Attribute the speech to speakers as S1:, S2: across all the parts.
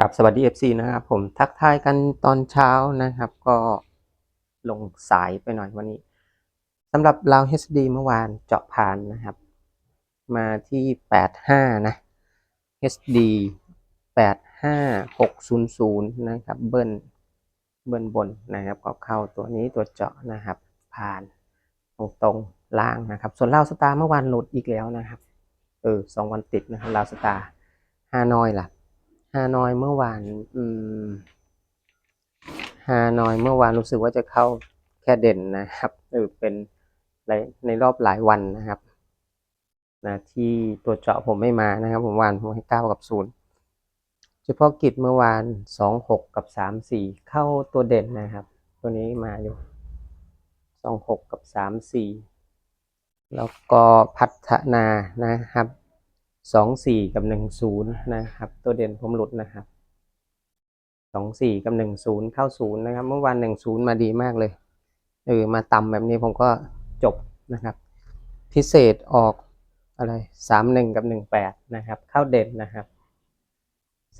S1: กับสวัสดี FC นะครับผมทักทายกันตอนเช้านะครับ ก็ลงสายไปหน่อยวันนี้สำหรับเรา HD เมื่อวานเจาะผ่านนะครับ มาที่ 85 นะ HD 85600 นะครับ เบิ้ลเบิ้ลบนนะครับ ก็เข้าตัวนี้ตัวเจาะนะครับ ผ่านตรงตรงๆล่างนะครับ ส่วนลาวสตาร์เมื่อวานหลุดอีกแล้วนะครับเออสองวันติดนะครับลาวสตาร์ฮานอยล่ะ ฮานอยเมื่อวาน อืมฮานอยเมื่อวานรู้สึกว่าจะเข้าแค่เด่นนะครับเออเป็นในในรอบหลายวันนะครับนะที่ตัวเจาะผมไม่มานะครับ ผมวานผมให้เก้ากับศูนย์เฉพาะกิจเมื่อวานสองหกกับสามสี่เข้าตัวเด่นนะครับ ตัวนี้มาอยู่สองหกกับสามสี่แล้วก็พัฒนานะครับ สองสี่กับหนึ่งศูนย์นะครับ ตัวเด่นผมหลุดนะครับสองสี่กับหนึ่งศูนย์เข้าศูนย์นะครับ เมื่อวานหนึ่งศูนย์มาดีมากเลยเออมาต่ำแบบนี้ผมก็จบนะครับ พิเศษออกอะไรสามหนึ่งกับหนึ่งแปดนะครับ เข้าเด่นนะครับ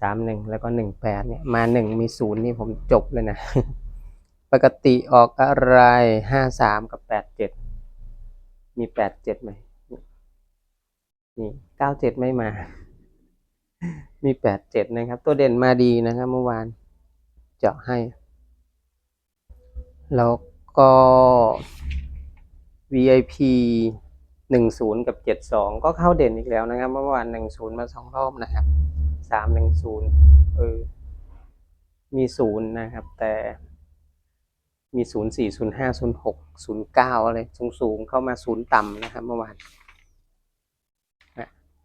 S1: สามหนึ่งแล้วก็หนึ่งแปดเนี่ยมาหนึ่งมีศูนย์นี่ผมจบเลยนะ ปกติออกอะไรห้าสามกับแปดเจ็ดมีแปดเจ็ดไหมนี่ เก้าเจ็ดไม่มา มีแปดเจ็ดนะครับ ตัวเด่นมาดีนะครับ เมื่อวาน เจาะให้ แล้วก็ VIP หนึ่งศูนย์กับเจ็ดสองก็เข้าเด่นอีกแล้วนะครับ เมื่อวานหนึ่งศูนย์มาสองรอบนะครับสามหนึ่งศูนย์เออ มีศูนย์นะครับ แต่มีศูนย์สี่ศูนย์ห้าศูนย์หกศูนย์เก้าอะไรสูงสูง ๆ เข้ามาศูนย์ต่ำนะครับเมื่อวาน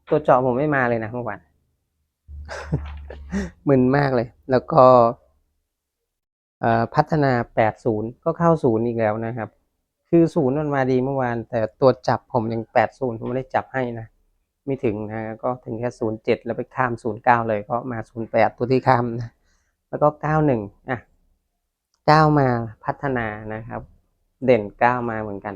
S1: ตัวเจาะผมไม่มาเลยนะเมื่อวานมึนมากเลย แล้วก็พัฒนา 80 ก็เข้าศูนย์อีกแล้วนะครับ คือศูนย์มันมาดีเมื่อวาน แต่ตัวจับผมยัง 80 ผมไม่ได้จับให้นะ ไม่ถึงนะ ก็ถึงแค่ 07 แล้วไปข้าม 09 เลยก็มา 08 ตัวที่ข้ามนะ แล้วก็ 91 อะ 9 มาพัฒนานะครับ เด่น 9 มาเหมือนกัน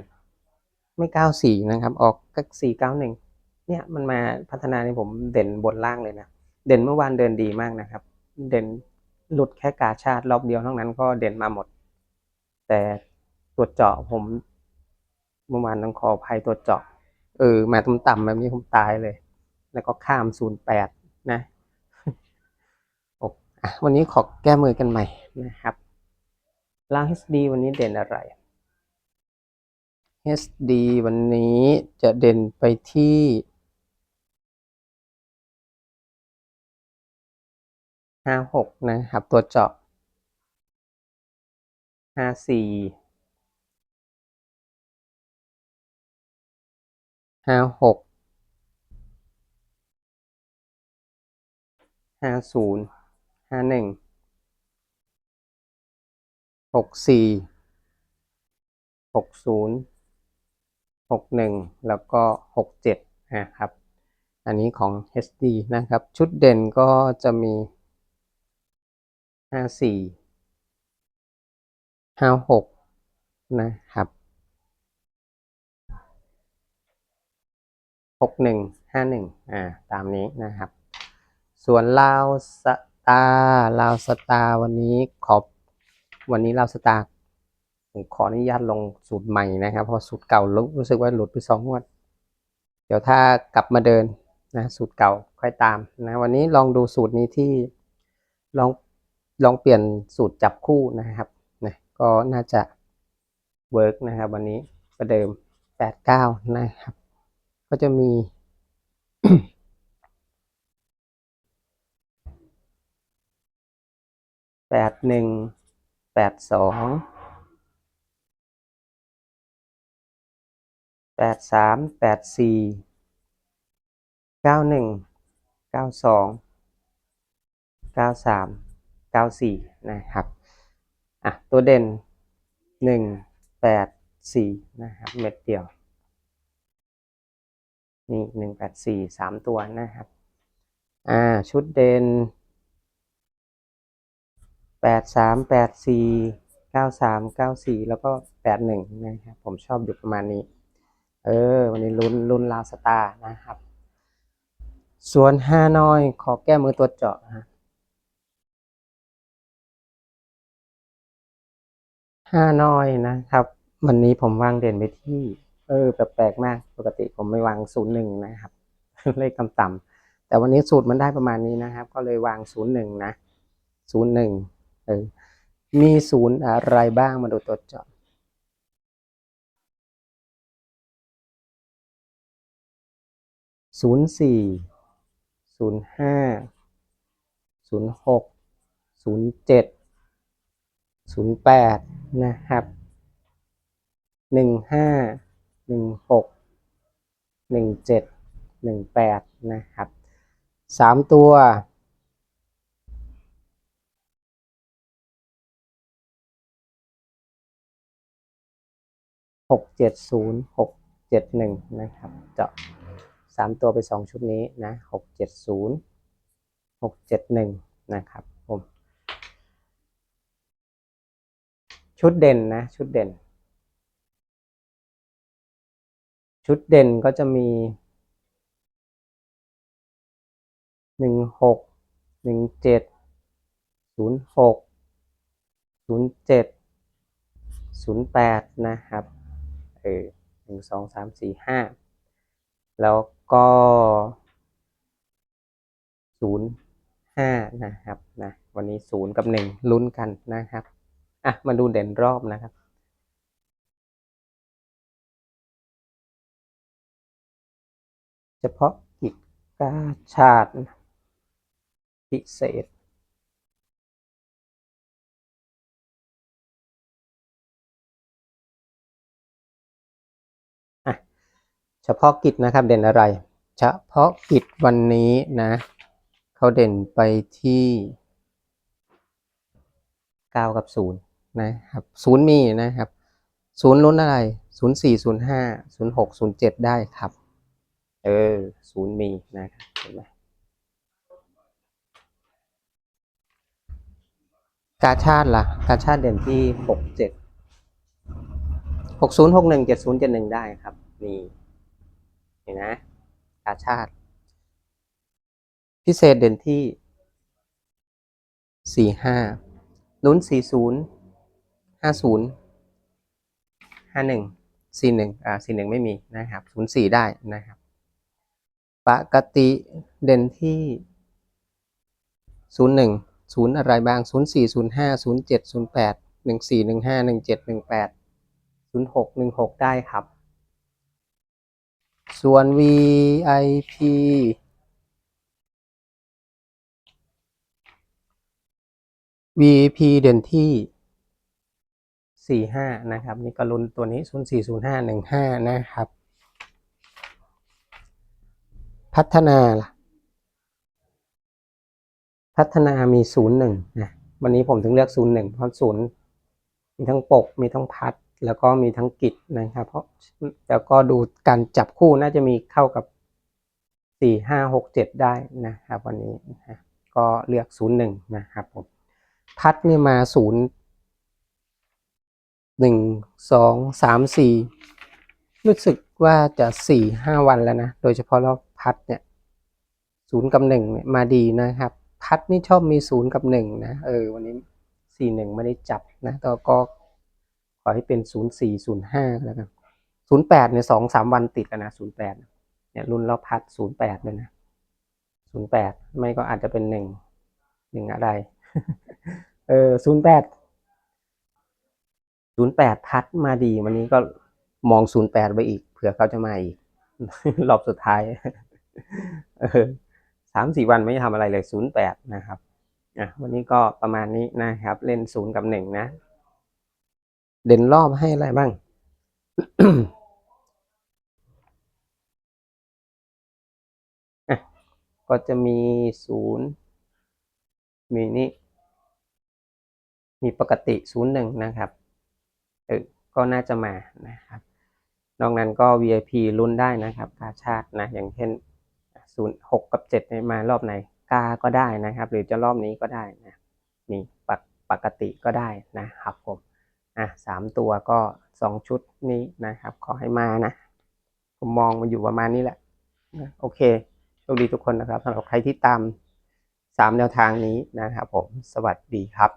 S1: ไม่ 94 นะครับ ออกก็491 เนี่ยมันมาพัฒนาในผมเด่นบนล่างเลยนะ เด่นเมื่อวานเดินดีมากนะครับ เด่นหลุดแค่กาชาติรอบเดียวเท่านั้นก็เด่นมาหมด แต่ตัวเจาะผมเมื่อวานต้องขอภัยตัวเจาะเออมาต่ำๆแบบนี้ผมตายเลย แล้วก็ข้าม08นะโอ้อะวันนี้ขอแก้มือกันใหม่นะครับล่าง HD วันนี้เด่นอะไร HD วันนี้จะเด่นไปที่ ห้าหกนะครับ ตัวเจาะห้าสี่ห้าหกห้าศูนย์ห้าหนึ่งหกสี่หกศูนย์หกหนึ่งแล้วก็หกเจ็ดนะครับ อันนี้ของ HD นะครับ ชุดเด่นก็จะมี ห้าสี่ห้าหกนะครับหกหนึ่งห้าหนึ่งอ่าตามนี้นะครับ ส่วนลาวสตาลาวสตาวันนี้ขอบวันนี้ลาวสตาผมขออนุญาตลงสูตรใหม่นะครับ เพราะสูตรเก่ารู้สึกว่าหลุดไปสองงวด เดี๋ยวถ้ากลับมาเดินนะสูตรเก่าค่อยตามนะวันนี้ลองดูสูตรนี้ที่ลอง ลองเปลี่ยนสูตรจับคู่นะครับนะก็น่าจะเวิร์กนะครับวันนี้ประเดิม 89 นะครับ ก็จะมี แปดหนึ่งแปดสองแปดสามแปดสี่เก้าหนึ่งเก้าสองเก้าสาม เก้าสี่นะครับอะตัวเด่นหนึ่งแปดสี่นะครับเม็ดเดียว นี่หนึ่งแปดสี่สามตัวนะครับอ่าชุดเด่นแปดสามแปดสี่เก้าสามเก้าสี่แล้วก็แปดหนึ่งนะครับ ผมชอบอยู่ประมาณนี้ เออ วันนี้ลุ้นลุ้นลาวสตาร์นะครับ ส่วนฮาน้อย ขอแก้มือตัวเจาะนะ ห้าน้อยนะครับ วันนี้ผมวางเด่นไปที่ เออแปลกๆมาก ปกติผมไม่วางศูนย์หนึ่งนะครับ เลขต่ำๆแต่วันนี้สูตรมันได้ประมาณนี้นะครับ ก็เลยวางศูนย์หนึ่งนะศูนย์หนึ่งเออมีศูนย์อะไรบ้างมาดูตัวจาะศูนย์สี่ศูนย์ห้าศูนย์หกศูนย์เจ็ด ศูนย์แปดนะครับหนึ่งห้าหนึ่งหกหนึ่งเจ็ดหนึ่งแปดนะครับสามตัวหกเจ็ดศูนย์หกเจ็ดหนึ่งนะครับเจาะสามตัวไปสองชุดนี้นะหกเจ็ดศูนย์หกเจ็ดหนึ่งนะครับผม ชุดเด่นนะ ชุดเด่น ชุดเด่นก็จะมีหนึ่งหกหนึ่งเจ็ดศูนย์หกศูนย์เจ็ดศูนย์แปดนะครับเออหนึ่งสองสามสี่ห้าแล้วก็ศูนย์ห้านะครับนะวันนี้ศูนย์กับหนึ่งลุ้นกันนะครับ อะมาดูเด่นรอบนะครับเฉพาะกิจกาชาติพิเศษอะเฉพาะกิจนะครับเด่นอะไร เฉพาะกิจวันนี้นะ เขาเด่นไปที่เก้ากับศู นะครับศูนย์มีนะครับศูนย์ลุ้นอะไรศูนย์สี่ศูนย์ห้าศูนย์หกศูนย์เจ็ดได้ครับ เออศูนย์มีนะครับเห็นไหมกาชาติล่ะ กาชาติเด่นที่หกเจ็ดหกศูนย์หกหนึ่งเจ็ดศูนย์เจ็ดหนึ่งได้ครับ นี่เห็นนะกาชาติ พิเศษเด่นที่สี่ห้าลุ้นสี่ศูนย์ ห้าศูนย์ห้าหนึ่งสี่หนึ่งอ่าสี่หนึ่งไม่มีนะครับศูนย์สี่ได้นะครับ ปกติเด่นที่ศูนย์หนึ่งศูนย์อะไรบ้างศูนย์สี่ศูนย์ห้าศูนย์เจ็ดศูนย์แปดหนึ่งสี่หนึ่งห้าหนึ่งเจ็ดหนึ่งแปดศูนย์หกหนึ่งหกได้ครับ ส่วน VIP VIP เด่นที่ สี่ห้านะครับ นี่ก็ลุ้นตัวนี้ศูนย์สี่ศูนย์ห้าหนึ่งห้านะครับ พัฒนาล่ะ พัฒนามีศูนย์หนึ่งนะวันนี้ผมถึงเลือกศูนย์หนึ่งเพราะศูนย์มีทั้งปกมีทั้งพัดแล้วก็มีทั้งกิจนะครับ เพราะแล้วก็ดูการจับคู่น่าจะมีเข้ากับสี่ห้าหกเจ็ดได้นะครับวันนี้นะก็เลือกศูนย์หนึ่งนะครับผมพัดนี่มาศูนย์ หนึ่งสองสามสี่รู้สึกว่าจะสี่ห้าวันแล้วนะ โดยเฉพาะรอบพัดเนี่ยศูนย์กับหนึ่งเนี่ยมาดีนะครับ พัดนี่ชอบมีศูนย์กับหนึ่งนะ เออ วันนี้สี่หนึ่งไม่ได้จับนะแต่ก็ขอให้เป็นศูนย์สี่ศูนย์ห้าแล้วกันศูนย์แปดเนี่ยสองสามวันติดแล้วนะศูนย์แปดเนี่ยรุ่นรอบพัดศูนย์แปดเลยนะศูนย์แปดไม่ก็อาจจะเป็นหนึ่งหนึ่งอะไร เออศูนย์แปด ศูนย์แปดพัดมาดี วันนี้ก็มองศูนย์แปดไปอีกเผื่อเขาจะมาอีก รอบสุดท้ายสามสี่วันไม่ทำอะไรเลยศูนย์แปดนะครับอะวันนี้ก็ประมาณนี้นะครับ เล่นศูนย์กับหนึ่งนะ เด่นรอบให้อะไรบ้างก็จะมีศูนย์มีนี่มีปกติศูนย์หนึ่งนะครับ เออก็น่าจะมานะครับนอกนั้นก็ VIP รุ่นได้นะครับกาชาตินะอย่างเช่นศูนย์หกกับเจ็ดเนี่ยมารอบไหนกาก็ได้นะครับ หรือจะรอบนี้ก็ได้นะนี่ปกปกติก็ได้นะครับผมอะสามตัวก็สองชุดนี้นะครับ ขอให้มานะ ผมมองมันอยู่ประมาณนี้แหละนะโอเคโชคดีทุกคนนะครับสำหรับใครที่ตามสามแนวทางนี้นะครับผมสวัสดีครับ